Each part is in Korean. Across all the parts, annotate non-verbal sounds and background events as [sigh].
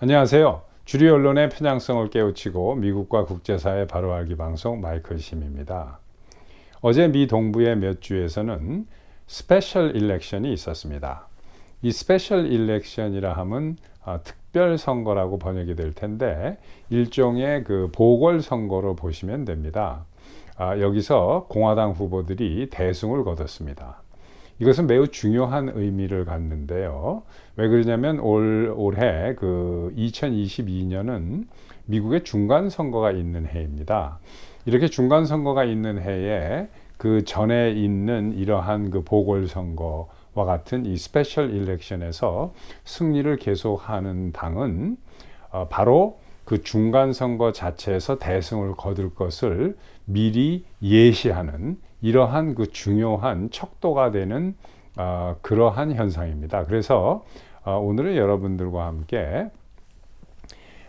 안녕하세요. 주류 언론의 편향성을 깨우치고 미국과 국제사회 바로 알기 방송 마이클 심입니다. 어제 미 동부의 몇 주에서는 스페셜 일렉션이 있었습니다. 이 스페셜 일렉션이라 함은 아, 특별 선거라고 번역이 될 텐데 일종의 그 보궐 선거로 보시면 됩니다. 아, 여기서 공화당 후보들이 대승을 거뒀습니다. 이것은 매우 중요한 의미를 갖는데요. 왜 그러냐면 올, 올해 그 2022년은 미국의 중간 선거가 있는 해입니다. 이렇게 중간 선거가 있는 해에 그 전에 있는 이러한 그 보궐선거와 같은 이 스페셜 일렉션에서 승리를 계속하는 당은 어, 바로 그 중간 선거 자체에서 대승을 거둘 것을 미리 예시하는 이러한 그 중요한 척도가 되는 어, 그러한 현상입니다. 그래서 어, 오늘은 여러분들과 함께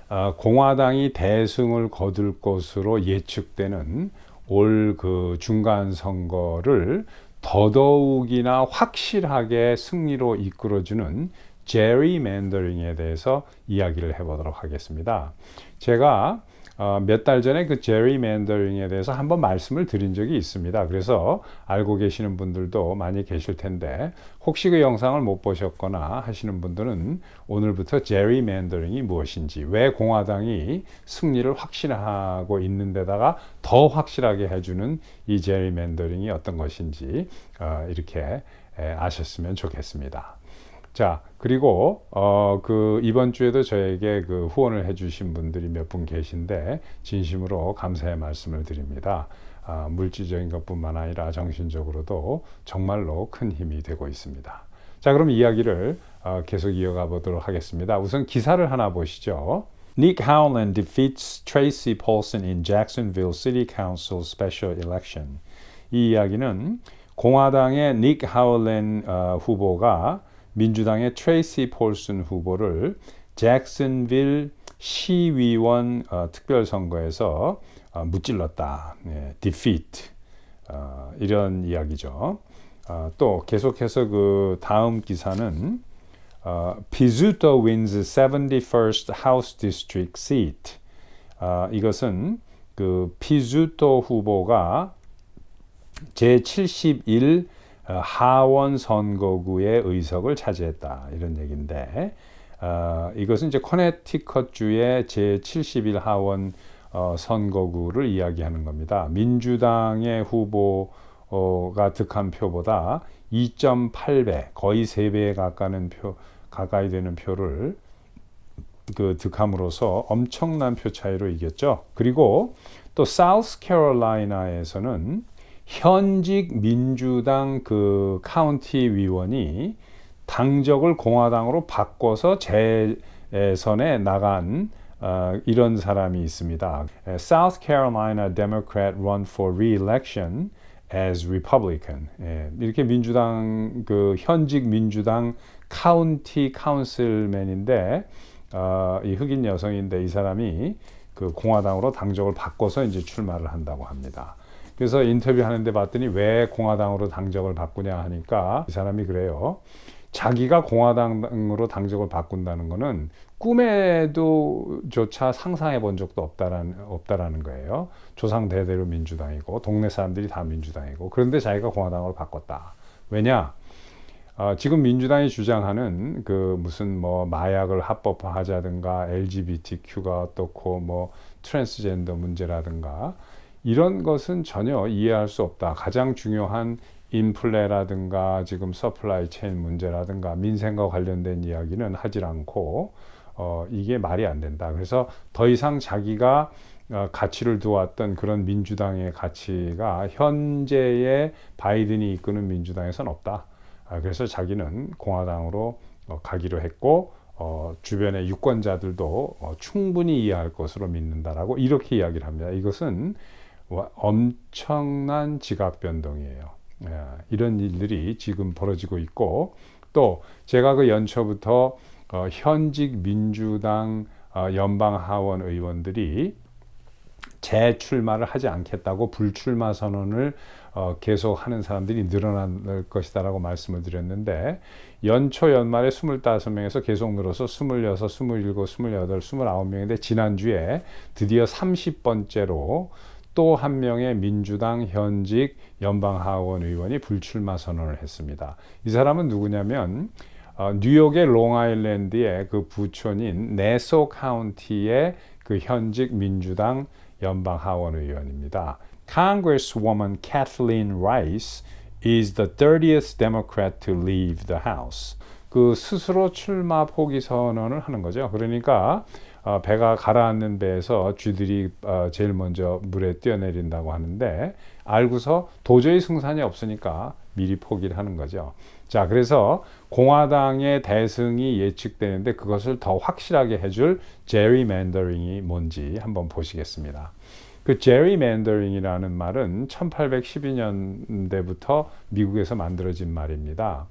어, 공화당이 대승을 거둘 것으로 예측되는 올 그 중간 선거를 더더욱이나 확실하게 승리로 이끌어주는 제리 맨더링에 대해서 이야기를 해보도록 하겠습니다. 제가 어, 몇달 전에 그 제리 맨더링에 대해서 한번 말씀을 드린 적이 있습니다. 그래서 알고 계시는 분들도 많이 계실 텐데 혹시 그 영상을 못 보셨거나 하시는 분들은 오늘부터 제리 맨더링이 무엇인지 왜 공화당이 승리를 확신하고 있는 데다가 더 확실하게 해주는 이 제리 맨더링이 어떤 것인지 어, 이렇게 아셨으면 좋겠습니다. 자, 그리고 어, 그 이번 주에도 저에게 그 후원을 해주신 분들이 몇 분 계신데 진심으로 감사의 말씀을 드립니다. 아, 물질적인 것뿐만 아니라 정신적으로도 정말로 큰 힘이 되고 있습니다. 자, 그럼 이야기를 어, 계속 이어가 보도록 하겠습니다. 우선 기사를 하나 보시죠. Nick Howland defeats Tracy Paulson in Jacksonville City Council special election. 이 이야기는 공화당의 닉 하울렌 어, 후보가 민주당의 트레이시 폴슨 후보를 잭슨빌 시위원 어, 특별선거에서 어, 무찔렀다. 네, defeat. 어, 이런 이야기죠. 어, 또 계속해서 그 다음 기사는 어, Pizzuto wins 71st House District seat. 어, 이것은 그 피주토 후보가 제71 어, 하원 선거구의 의석을 차지했다 이런 얘기인데 어, 이것은 이제 커네티컷 주의 제 71 하원 어, 선거구를 이야기하는 겁니다. 민주당의 후보가 득한 표보다 2.8배 거의 3배에 가까운 표 가까이 되는 표를 그 득함으로써 엄청난 표 차이로 이겼죠. 그리고 또 사우스 캐롤라이나에서는 현직 민주당 그 카운티 위원이 당적을 공화당으로 바꿔서 재선에 나간 어, 이런 사람이 있습니다. South Carolina Democrat run for re-election as Republican. 예, 이렇게 민주당 그 현직 민주당 카운티 카운슬맨인데 어, 이 흑인 여성인데 이 사람이 그 공화당으로 당적을 바꿔서 이제 출마를 한다고 합니다. 그래서 인터뷰하는데 봤더니 왜 공화당으로 당적을 바꾸냐 하니까 이 사람이 그래요. 자기가 공화당으로 당적을 바꾼다는 것은 꿈에도 조차 상상해 본 적도 없다라는, 없다라는 거예요. 조상 대대로 민주당이고, 동네 사람들이 다 민주당이고, 그런데 자기가 공화당으로 바꿨다. 왜냐? 어, 지금 민주당이 주장하는 그 무슨 뭐 마약을 합법화하자든가 LGBTQ가 어떻고 뭐 트랜스젠더 문제라든가 이런 것은 전혀 이해할 수 없다. 가장 중요한 인플레라든가 지금 서플라이 체인 문제라든가 민생과 관련된 이야기는 하질 않고 어, 이게 말이 안 된다. 그래서 더 이상 자기가 어, 가치를 두었던 그런 민주당의 가치가 현재의 바이든이 이끄는 민주당에선 없다. 아, 그래서 자기는 공화당으로 어, 가기로 했고 어, 주변의 유권자들도 어, 충분히 이해할 것으로 믿는다라고 이렇게 이야기를 합니다. 이것은 엄청난 지각 변동이에요. 예, 이런 일들이 지금 벌어지고 있고 또 제가 그 연초부터 어, 현직 민주당 어, 연방 하원 의원들이 재출마를 하지 않겠다고 불출마 선언을 어, 계속 하는 사람들이 늘어날 것이다라고 말씀을 드렸는데 연초 연말에 25명에서 계속 늘어서 26, 27, 28, 29명인데 지난주에 드디어 30번째로 또 한 명의 민주당 현직 연방하원 의원이 불출마 선언을 했습니다. 이 사람은 누구냐면 어, 뉴욕의 롱아일랜드의 그 부촌인 네소 카운티의 그 현직 민주당 연방 하원 의원입니다. Congresswoman Kathleen Rice is the 30th Democrat to leave the House. 그 스스로 출마 포기 선언을 하는 거죠. 그러니까 어, 배가 가라앉는 배에서 쥐들이 어, 제일 먼저 물에 뛰어내린다고 하는데 알고서 도저히 승산이 없으니까 미리 포기를 하는 거죠. 자, 그래서 공화당의 대승이 예측되는데 그것을 더 확실하게 해줄 제리 맨더링이 뭔지 한번 보시겠습니다. 그 제리 맨더링이라는 말은 1812년대부터 미국에서 만들어진 말입니다.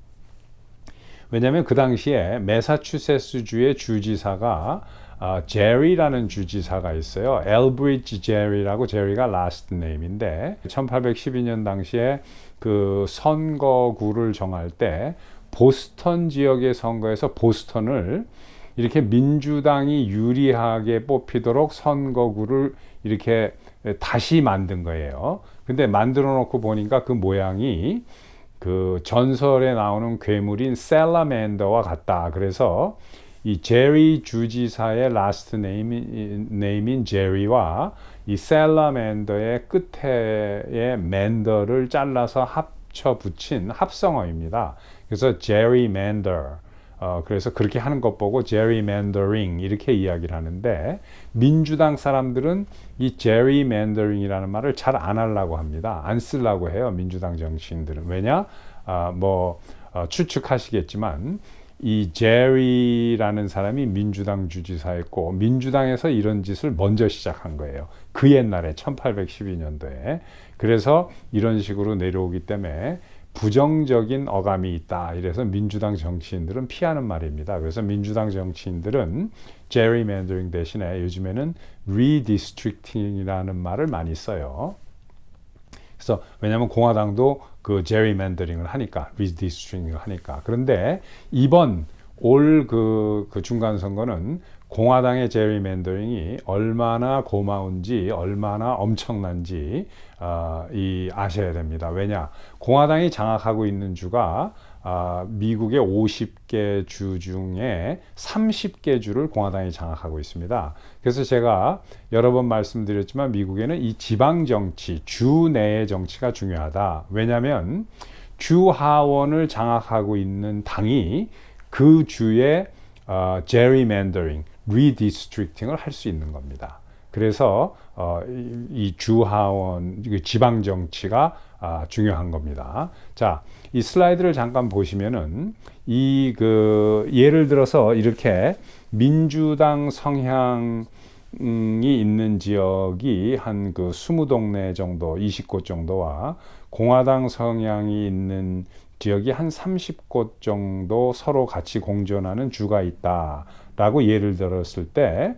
왜냐하면 그 당시에 메사추세츠주의 주지사가 아, 제리라는 주지사가 있어요. 엘브리지 제리라고 제리가 라스트 네임인데 1812년 당시에 그 선거구를 정할 때 보스턴 지역의 선거에서 보스턴을 이렇게 민주당이 유리하게 뽑히도록 선거구를 이렇게 다시 만든 거예요. 근데 만들어 놓고 보니까 그 모양이 그 전설에 나오는 괴물인 셀라맨더와 같다. 그래서 이 제리 주지사의 라스트 네임인, 네임인 제리와 이 셀라맨더의 끝에 맨더를 잘라서 합쳐 붙인 합성어입니다. 그래서 제리 맨더 어, 그래서 그렇게 하는 것 보고 제리맨더링 이렇게 이야기를 하는데 민주당 사람들은 이 제리맨더링이라는 말을 잘 안 하려고 합니다. 안 쓰려고 해요. 민주당 정치인들은 왜냐? 아, 뭐 어, 추측하시겠지만 이 제리라는 사람이 민주당 주지사였고 민주당에서 이런 짓을 먼저 시작한 거예요. 그 옛날에 1812년도에. 그래서 이런 식으로 내려오기 때문에 부정적인 어감이 있다. 이래서 민주당 정치인들은 피하는 말입니다. 그래서 민주당 정치인들은 gerrymandering 대신에 요즘에는 redistricting이라는 말을 많이 써요. 그래서 왜냐하면 공화당도 그 제리맨더링을 하니까 리디스트링을 하니까 그런데 이번 올그 그 중간 선거는 공화당의 제리 맨더링이 얼마나 고마운지 얼마나 엄청난지 어, 이 아셔야 됩니다. 왜냐 공화당이 장악하고 있는 주가 아, 미국의 50개 주 중에 30개 주를 공화당이 장악하고 있습니다. 그래서 제가 여러 번 말씀드렸지만 미국에는 이 지방 정치, 주 내의 정치가 중요하다. 왜냐하면 주 하원을 장악하고 있는 당이 그 주의 어, 제리맨더링, 리디스트릭팅을 할 수 있는 겁니다. 그래서 어, 이 주하원 지방 정치가 아, 중요한 겁니다. 자, 이 슬라이드를 잠깐 보시면은 이 그 예를 들어서 이렇게 민주당 성향 이 있는 지역이 한 그 20동네 정도, 20곳 정도와 공화당 성향이 있는 지역이 한 30곳 정도 서로 같이 공존하는 주가 있다라고 예를 들었을 때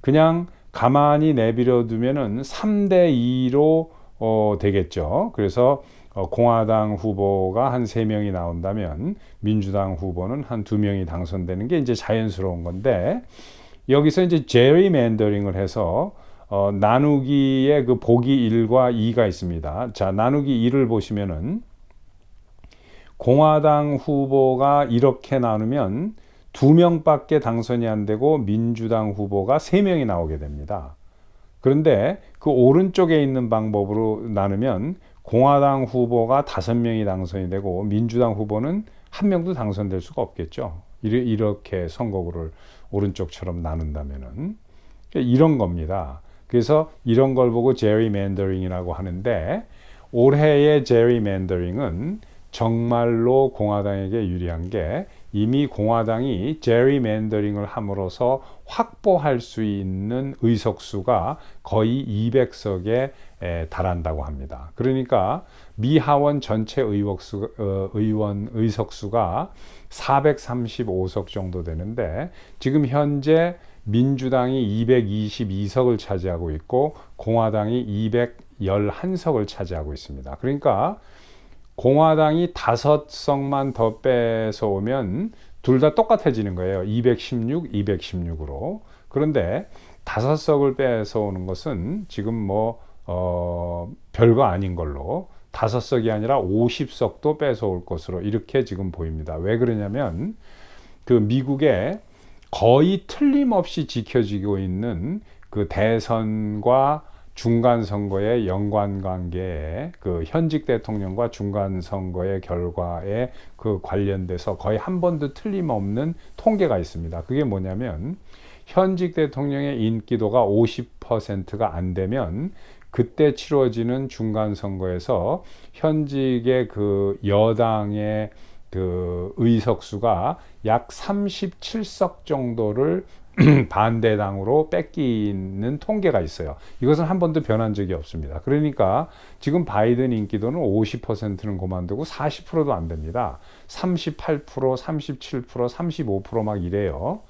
그냥 가만히 내버려 두면은 3대 2로 어, 되겠죠. 그래서 어, 공화당 후보가 한 세명이 나온다면 민주당 후보는 한 두명이 당선되는 게 이제 자연스러운 건데 여기서 이제 제리맨더링을 해서 어, 나누기의 그 보기 1과 2가 있습니다. 자, 나누기 1을 보시면은 공화당 후보가 이렇게 나누면 두 명밖에 당선이 안 되고 민주당 후보가 세 명이 나오게 됩니다. 그런데 그 오른쪽에 있는 방법으로 나누면 공화당 후보가 다섯 명이 당선이 되고 민주당 후보는 한 명도 당선될 수가 없겠죠. 이렇게 선거구를 오른쪽처럼 나눈다면은 이런 겁니다. 그래서 이런 걸 보고 제리 맨더링이라고 하는데 올해의 제리 맨더링은 정말로 공화당에게 유리한 게 이미 공화당이 제리맨더링을 함으로써 확보할 수 있는 의석수가 거의 200석에 달한다고 합니다. 그러니까 미 하원 전체 의석수, 어, 의원 의석수가 435석 정도 되는데 지금 현재 민주당이 222석을 차지하고 있고 공화당이 211석을 차지하고 있습니다. 그러니까 공화당이 다섯 석만 더 뺏어오면 둘 다 똑같아지는 거예요. 216, 216으로. 그런데 다섯 석을 뺏어오는 것은 지금 뭐, 어, 별거 아닌 걸로 다섯 석이 아니라 50석도 뺏어올 것으로 이렇게 지금 보입니다. 왜 그러냐면 그 미국의 거의 틀림없이 지켜지고 있는 그 대선과 중간 선거의 연관 관계에 그 현직 대통령과 중간 선거의 결과에 그 관련돼서 거의 한 번도 틀림없는 통계가 있습니다. 그게 뭐냐면 현직 대통령의 인기도가 50%가 안 되면 그때 치러지는 중간 선거에서 현직의 그 여당의 그 의석수가 약 37석 정도를 [clears throat] 반대당으로 뺏기는 통계가 있어요. 이것은 한 번도 변한 적이 없습니다. 그러니까 지금 바이든 인기도는 50%는 고만두고 40%도 안 됩니다. 38%, 37%, 35%막 이래요.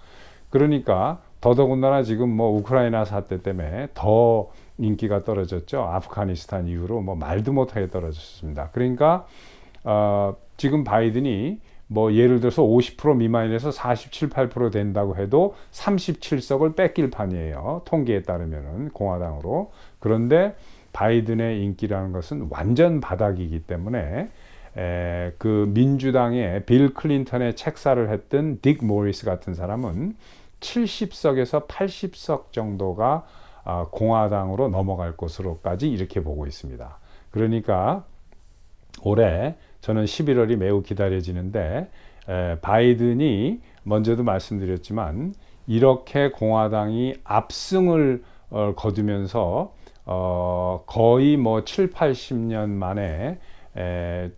그러니까 더더군다나 지금 뭐 우크라이나 사태 때문에 더 인기가 떨어졌죠. 아프가니스탄 이후로 뭐 말도 못하게 떨어졌습니다. 그러니까 어, 지금 바이든이 뭐 예를 들어서 50% 미만에서 47, 8% 된다고 해도 37석을 뺏길 판이에요. 통계에 따르면은 공화당으로. 그런데 바이든의 인기라는 것은 완전 바닥이기 때문에 에, 그 민주당의 빌 클린턴의 책사를 했던 딕 모리스 같은 사람은 70석에서 80석 정도가 아, 공화당으로 넘어갈 것으로까지 이렇게 보고 있습니다. 그러니까 올해 저는 11월이 매우 기다려지는데 에, 바이든이 먼저도 말씀드렸지만 이렇게 공화당이 압승을 어, 거두면서 어, 거의 뭐 7, 80년 만에 에,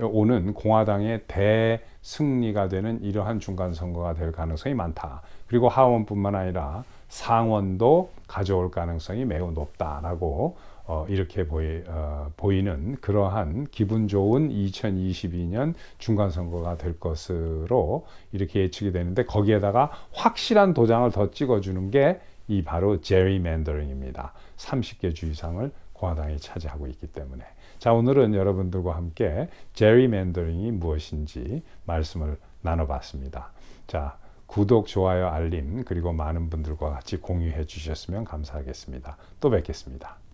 오는 공화당의 대승리가 되는 이러한 중간 선거가 될 가능성이 많다. 그리고 하원뿐만 아니라 상원도 가져올 가능성이 매우 높다라고 어, 이렇게 보이, 어, 보이는 그러한 기분 좋은 2022년 중간 선거가 될 것으로 이렇게 예측이 되는데 거기에다가 확실한 도장을 더 찍어주는 게 이 바로 제리맨더링입니다. 30개 주이상을 공화당이 차지하고 있기 때문에 자 오늘은 여러분들과 함께 제리맨더링이 무엇인지 말씀을 나눠봤습니다. 자 구독, 좋아요, 알림 그리고 많은 분들과 같이 공유해 주셨으면 감사하겠습니다. 또 뵙겠습니다.